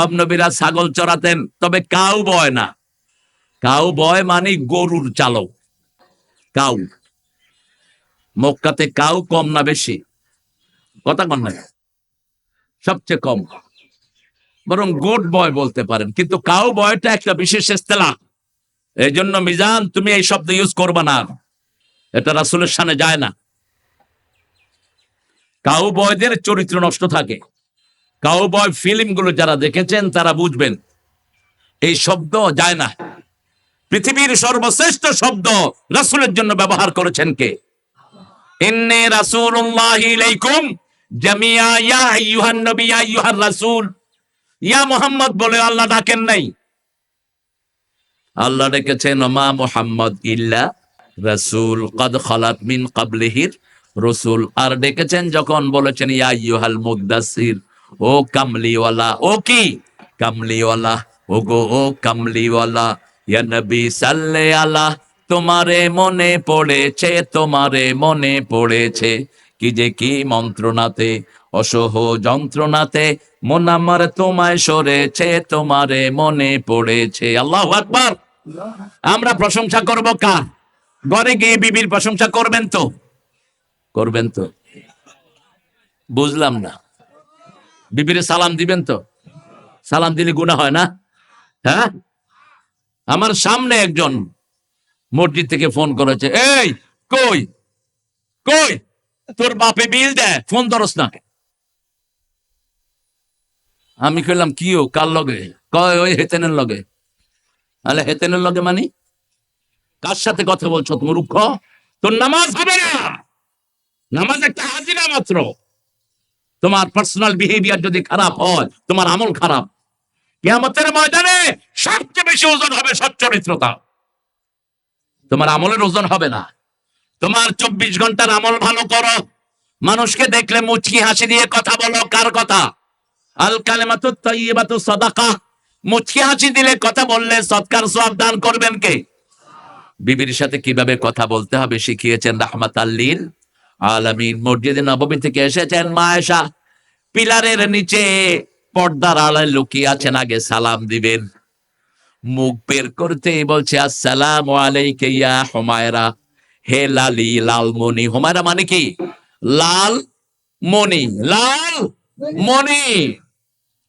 সব নবীরা ছাগল চড়াতেন, তবে কাউ বয় না। কাউ বয় মানে গরুর চালক। কাউ। মক্কাতে কাউ কম না বেশি। কথা কন না। সবচেয়ে কম। বরং গোট বয় বলতে পারেন। কিন্তু কাউ বয়টা একটা বিশেষ ইস্তেলা। এই জন্য মিজান, তুমি এই শব্দ ইউজ করবা না। এটা রাসুলের সামনে যায় না। কাউ বয়দের চরিত্র নষ্ট থাকে। কাউ বয় ফিল্মগুলো যারা দেখেছেন, তারা বুঝবেন, এই শব্দ যায় না। পৃথিবীর সর্বশ্রেষ্ঠ শব্দ রাসুলের জন্য ব্যবহার করেছেন কে? রাসূল। ইয়া মুহাম্মদ বলে আল্লাহ ডাকেন নাই। আল্লাহ ডেকেছেন রাসূল, কদ খালাত কাবলিহির রসুল। আর ডেকেছেন যখন বলেছেন, ইয়া আইয়ুহাল মুদাসসির। ও কামলিওয়ালা, ও কি? কামলিওয়ালা ও গো ও কামলিওয়ালা, ইয়া সাল্লে আলা, তোমারে মনে পড়েছে, তোমারে মনে পড়েছে। কি যে কি মন্ত্রণাতে, অসহ যন্ত্রণাতে, মন আমার তোমায় সরেছে, তোমারে মনে পড়েছে। আল্লাহ আকবার! আমরা প্রশংসা করব কার? ঘরে গিয়ে বিবির প্রশংসা করবেন তো? করবেন তো? বুঝলাম না। বিবিরে সালাম দিবেন তো? সালাম দিলে গুণা হয় না? হ্যাঁ? আমার সামনে একজন মসজিদ থেকে ফোন করেছে। এই, কই? কই? তোর বাপে বিল দেয়, ফোন ধরস না আমি কইলাম, কি ও, কার লগে? কয়, ওই হেতেনের লগে। আলে হেতেনের লগে মানি? কার সাথে কথা বলছো তুমি, রুক্ষ? তোর নামাজ হবে না। নামাজ একটা হাজিরা মাত্র। তোমার পার্সোনাল বিহেভিয়ার যদি খারাপ হয়, তোমার আমল খারাপ, কিয়ামতের ময়দানে সবচেয়ে বেশি ওজন হবে সচ্চরিত্রতা। তোমার আমলের ওজন হবে না। তোমার চব্বিশ ঘণ্টার আমল ভালো করো। মানুষকে দেখলে মুচকি হাসি দিয়ে কথা বলো, কার কথা? আল কালেমাতু তাইয়্যিবাতু সাদাকা। মুচকি হাসি দিলে কথা বললে সৎকার সওয়াব দান করবেন কে? বিবির সাথে কীভাবে কথা বলতে হবে শিখিয়েছেন রাহমাত আল্লিল আলামিন মসজিদে নবমী থেকে এসেছেন মা এসা পিলারের নিচে পর্দার আড়ায় লুকিয়ে আছেন, আগে সালাম দিবেন। মুখ বের করতে বলছে, আসসালাম আলাইকে ইয়া হুমায়রা। হে লালি, লালমণি, হুমায়রা মানে কি? লাল মণি লাল মণি।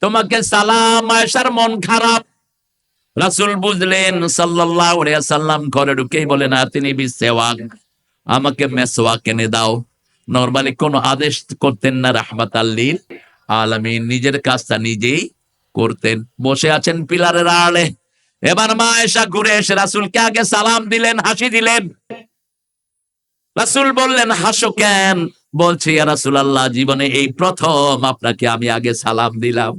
তোমাকে সালাম আয়েশার মন খারাপ। রাসূল বুঝলেন, সাল্লাল্লাহু আলাইহি সাল্লাম ঘরে ঢুকেই বলেন তিনি বিসেওয়াক আমাকে মেসওয়াক এনে দাও। নরমালি কোনো আদেশ করতেন না, রাহমাত আল্লিল আলামিন। নিজের কাজটা নিজেই করতেন। বসে আছেন পিলারের আড়ে এবার মা এসা ঘুরে এসে রাসূলকে আগে সালাম দিলেন, হাসি দিলেন। রাসূল বললেন, হাসো কেন? বলছি, ইয়া রাসূলুল্লাহ, জীবনে এই প্রথম আপনাকে আমি আগে সালাম দিলাম।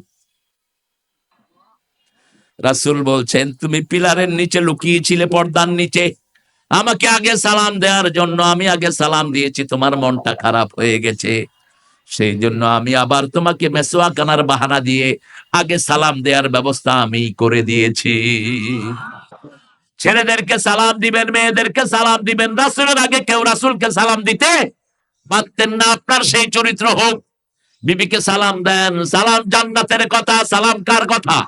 রাসূল বলছেন, তুমি পিলারের নিচে লুকিয়েছিলে পর্দার নিচে। আমাকে আগে সালাম দেওয়ার জন্য আমি আগে সালাম দিয়েছি, তোমার মনটা খারাপ হয়ে গেছে। সেই জন্য আমি আবার তোমাকে মেসোয়া কানার বাহানা দিয়ে আগে সালাম দেওয়ার ব্যবস্থা আমি করে দিয়েছি। ছেলেদেরকে সালাম দিবেন, মেয়েদেরকে সালাম দিবেন, রাসুলের আগে কেউ রাসুলকে সালাম দিতে পারতেন না, আপনার সেই চরিত্র হোক। বিবিকে সালাম দেন, সালাম জান্নাতের কথা, সালাম কার কথা?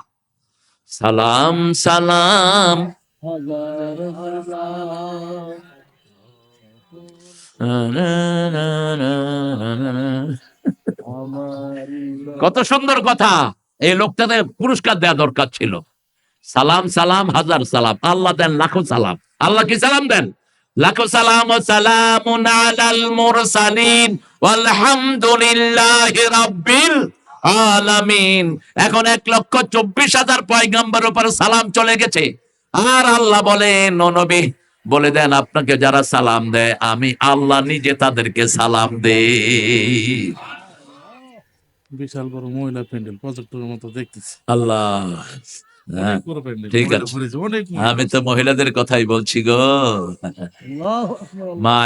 সালাম সালাম কত সুন্দর কথা। এই লোকটাতে পুরস্কার দেওয়া দরকার ছিল। সালাম সালাম, হাজার সালাম। আল্লাহ দেন লাখো সালাম। আল্লাহ কি সালাম দেন? লাখো সালাম ও সালামুন আলাল মুরসালিন। আলহামদুলিল্লাহি রাব্বিল আলামিন। এখন এক লক্ষ চব্বিশ হাজার পয়গাম্বার উপর সালাম চলে গেছে। আর আল্লাহ বলেন ও নবী বলে দেন আপনাকে যারা সালাম দেয় আমি আল্লাহ নিজে তাদেরকে সালাম দে বিশাল বড় মহিলা প্যান্ডেল প্রজেক্টরের মতো দেখতেছি। আল্লাহ হ্যাঁ, ঠিক আছে। আমি তো মহিলাদের কথাই বলছি গো। মা